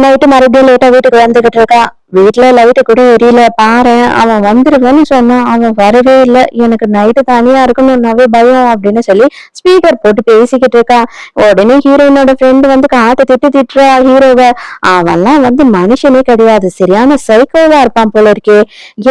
Night மறுபடியும் லேட்டா வீட்டுக்கு வந்துகிட்டு இருக்கா? வீட்டுல லைட்டு கூட எரியல பாரு அவன் வந்துருவேன்னு சொன்னான் அவன் வரவே இல்ல. எனக்கு நைட்டு தனியா இருக்கணும்னாவே பயம் அப்படின்னு சொல்லி ஸ்பீக்கர் போட்டு பேசிக்கிட்டு இருக்கா. உடனே ஹீரோயினோட ஃப்ரெண்டு வந்து காட்டு திட்டு திட்டுறா ஹீரோவை அவன்லாம் வந்து மனுஷனே கிடையாது. சரியான சைக்கோவா இருப்பான் போல இருக்கே.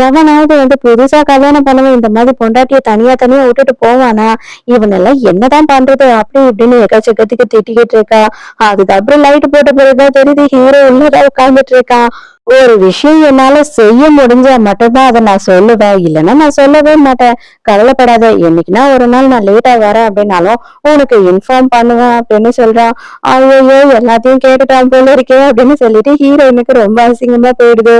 எவனாவது வந்து புதுசா கல்யாணம் பண்ணவன் இந்த மாதிரி பொண்டாட்டிய தனியா தனியா விட்டுட்டு போவானா? இவனெல்லாம் என்னதான் பண்றது? அப்படி இப்படின்னு எக்கச்சக்கத்துக்கு திட்டிக்கிட்டு இருக்கா. அதுக்கப்புறம் லைட் போட்ட பிறகுதான் தெரியுது ஹீரோ உள்ளதா உட்காந்துட்டு இருக்கான் ஒரு விஷயம் என்னால செய்ய முடிஞ்சா மட்டும்தான் அதை நான் சொல்லுவேன். இல்லைன்னா நான் சொல்லவே மாட்டேன். கவலைப்படாத என்னைக்குன்னா ஒரு நாள் நான் லேட்டா வரேன் அப்படின்னாலும் உனக்கு இன்ஃபார்ம் பண்ணுவேன் அப்படின்னு சொல்றான். ஐயோ எல்லாத்தையும் கேட்டுட்டான் போல இருக்கே அப்படின்னு சொல்லிட்டு ஹீரோயினுக்கு ரொம்ப அசிங்கமா போயிடுது.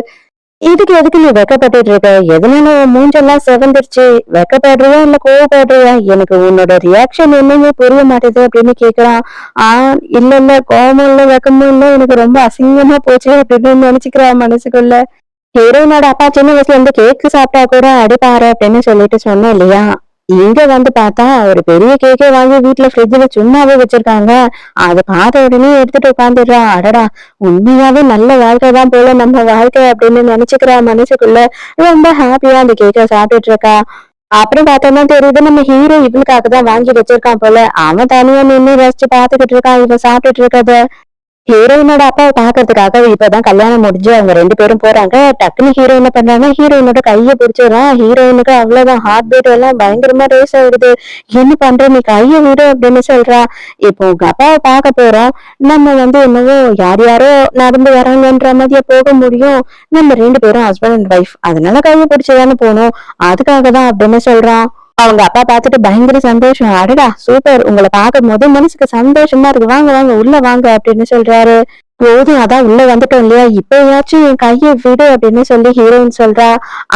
இதுக்கு எதுக்கு நீ வெக்கப்பட்டுட்டு இருக்க? எதனால உன் மூஞ்செல்லாம் செவந்துருச்சு? வெக்கப்படுறியா இல்ல கோவப்படுறியா? எனக்கு உன்னோட ரியாக்ஷன் என்னன்னு புரிய மாட்டேது அப்படின்னு கேக்குறான். ஆஹ் இல்ல இல்ல கோவமும் இல்ல வெக்கமும் இல்ல. எனக்கு ரொம்ப அசிங்கமா போச்சு அப்படின்னு நினைச்சுக்கிறான் மனசுக்குள்ள. ஹீரோயினோட அப்பா சின்ன வயசுல இருந்து கேக்கு சாப்பிட்டா கூட அடிப்பாரு அப்படின்னு சொல்லிட்டு சொன்னேன் இல்லையா? இங்க வந்து பார்த்தா ஒரு பெரிய கேக்கே வாங்கி வீட்டுல ஃப்ரிட்ஜ்ல சும்மாவே வச்சிருக்காங்க. அதை பார்த்த உடனே எடுத்துட்டு உட்காந்துடுறான் அடடா உண்மையாவே நல்ல வாழ்க்கை தான் போல நம்ம வாழ்க்கை அப்படின்னு நினைச்சுக்கிறா மனசுக்குள்ள. ரொம்ப ஹாப்பியா அந்த கேக்கை சாப்பிட்டுட்டு இருக்கா அப்புறம் பார்த்தோம்னா தெரியுது நம்ம ஹீரோ இவளுக்காக தான் வாங்கி வச்சிருக்கான் போல. அவன் தனியா நின்று ரசிச்சு பாத்துக்கிட்டு இருக்கான் இவன் சாப்பிட்டுட்டு இருக்கத ஹீரோயினோட அப்பாவை பாக்குறதுக்காக இப்பதான் கல்யாணம் முடிஞ்சு அவங்க ரெண்டு பேரும் போறாங்க. டக்குனு ஹீரோ என்ன பண்றாங்க ஹீரோயினோட கையை பிடிச்சிடறான். ஹீரோயினுக்கு அவ்வளவுதான் ஹார்ட் பீட் எல்லாம் பயங்கரமா ரேஸ் ஆகுது என்ன பண்ற நீ கையை விடு அப்படின்னு சொல்றா. இப்போ உங்க அப்பாவை பார்க்க போறோம். நம்ம வந்து என்னவோ யார் யாரோ நடந்து வராங்கன்ற மாதிரியே போக முடியும். நம்ம ரெண்டு பேரும் ஹஸ்பண்ட் அண்ட் ஒய்ஃப் அதனால கையை பிடிச்சதானே போகணும். அதுக்காக தான் அப்படின்னு சொல்றான். அவங்க அப்பா பார்த்துட்டு பயங்கர சந்தோஷம். அடடா சூப்பர் உங்களை பார்க்கும் போது மனசுக்கு சந்தோஷமா இருக்கு. வாங்க வாங்க உள்ள வாங்க அப்படின்னு சொல்றாரு. போதும் அதான் உள்ள வந்துட்டோம் இல்லையா? இப்பயாச்சும் என் கையை விடு அப்படின்னு சொல்லி ஹீரோயின் சொல்றா.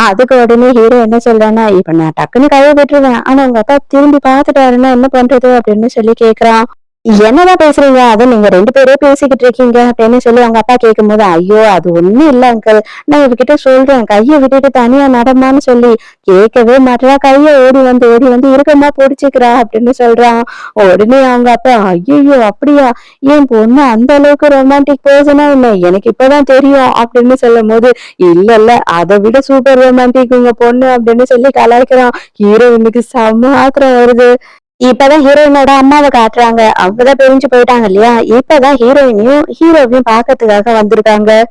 அதுக்கு உடனே ஹீரோ என்ன சொல்றான்னா இப்ப நான் டக்குன்னு கையை விட்டுருவேன். ஆனா உங்க அப்பா திரும்பி பாத்துட்டாருன்னா என்ன பண்றது அப்படின்னு சொல்லி கேக்குறான். என்னதான் பேசுறீங்க? அதை நீங்க ரெண்டு பேரே பேசிக்கிட்டு இருக்கீங்க அப்படின்னு சொல்லி அவங்க அப்பா கேட்கும் போது ஐயோ அது ஒண்ணும் இல்ல அங்கிள் நான் இவகிட்ட சொல்றேன். கையை விட்டுட்டு தனியா நடமான்னு சொல்லி கேட்கவே மாட்டா கைய ஓடி வந்து ஓடி வந்து இருக்கமா பிடிச்சிக்கிறா அப்படின்னு சொல்றான். உடனே அவங்க அப்பா ஐயோ அப்படியா? என் பொண்ணு அந்த அளவுக்கு ரொமான்டிக் பர்சனா என்ன எனக்கு இப்பதான் தெரியும் அப்படின்னு சொல்லும் போது இல்ல இல்ல. அதை விட சூப்பர் ரொமான்டிக் உங்க பொண்ணு அப்படின்னு சொல்லி கலாய்க்கிறான். ஹீரோயினுக்கு செம்ம ஆத்திரம் வருது. இப்பதான் ஹீரோயினோட அம்மாவை காட்டுறாங்க. அவங்கதான் பிரிஞ்சு போயிட்டாங்க இல்லையா? இப்பதான் ஹீரோயினையும் ஹீரோவையும் பாக்கிறதுக்காக வந்திருக்காங்க.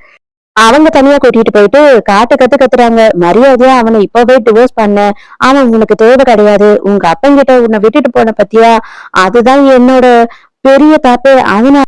அவங்க தனியா கூட்டிட்டு போயிட்டு காட்டு கத்து கத்துறாங்க. மரியாதையா அவனை இப்பவே டிவோர்ஸ் பண்ண. அவன் உனக்கு தேவை கிடையாது. உங்க அப்பங்கிட்ட உன்னை விட்டுட்டு போன பத்தியா? அதுதான் என்னோட பெரிய தப்பு அவனை